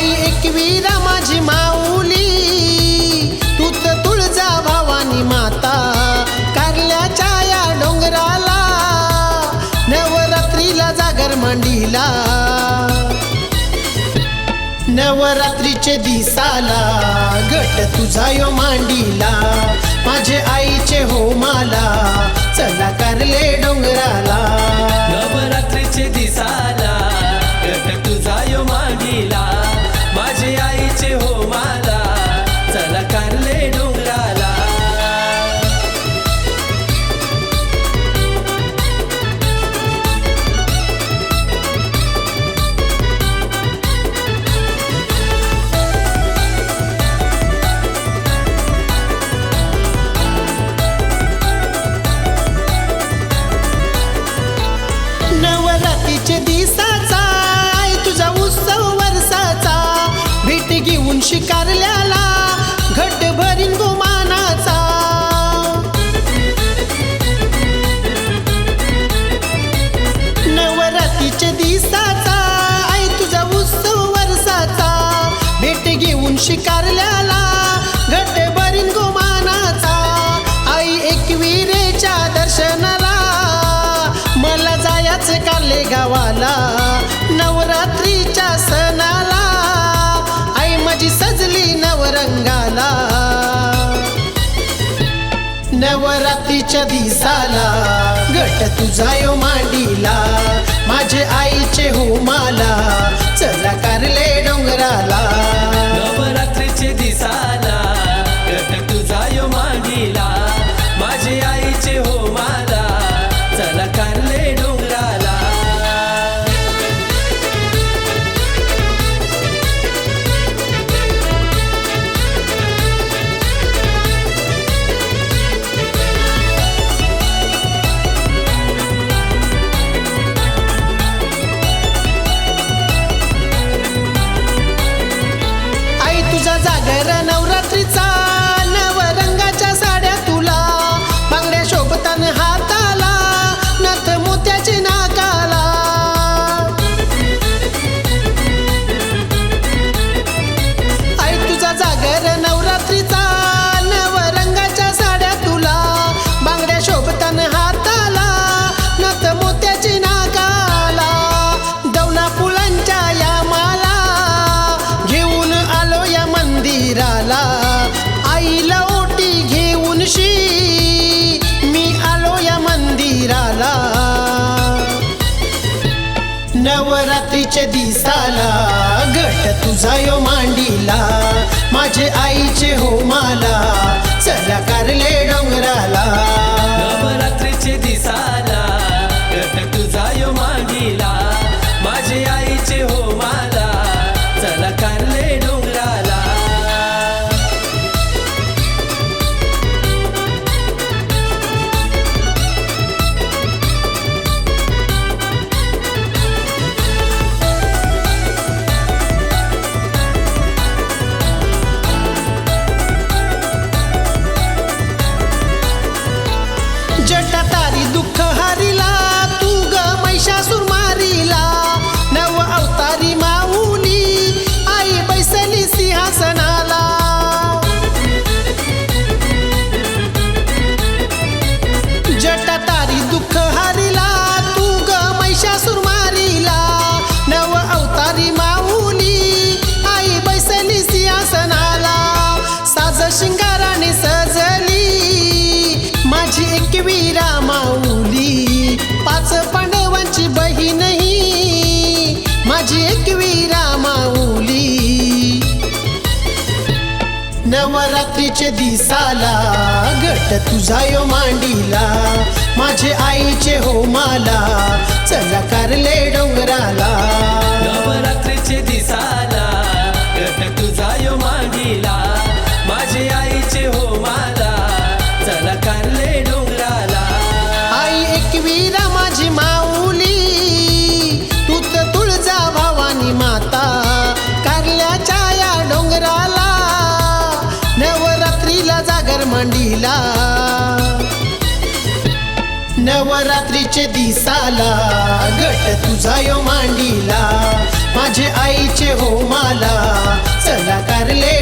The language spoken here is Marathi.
एकवीरा माझी माऊली. तूत तुळजा भावानी माता कारल्याच्या या डोंगराला नवरात्रीला जागर मांडीला. नवरात्रीचे दिसाला गट तुझा यो मांडीला माझे आईचे हो माला. शिकारल्याला घट भरीन गोमानाचा. नवरात्रीचे दिसाचा आई तुझा उत्सव वर्षाचा. भेट घेऊन शिकारल्याला घट भरीन गोमानाचा. आई एकविरेच्या दर्शनाला मला जायचं काले गावाला. दिसाला. गट तुझा यो मांडीला रात्रीचे दिसाला गट तुझा यो मांडीला माझे आईचे हो माला चला कारले डोंगराला. नवरात्रीचे दिसाला गट तुझा यो मांडीला माझे आईचे हो माला चला कारले सागर मांडीला. नवरात्रीचे दिसाला गट तुझा यो मांडीला. माझे आईचे हो माला चला कारले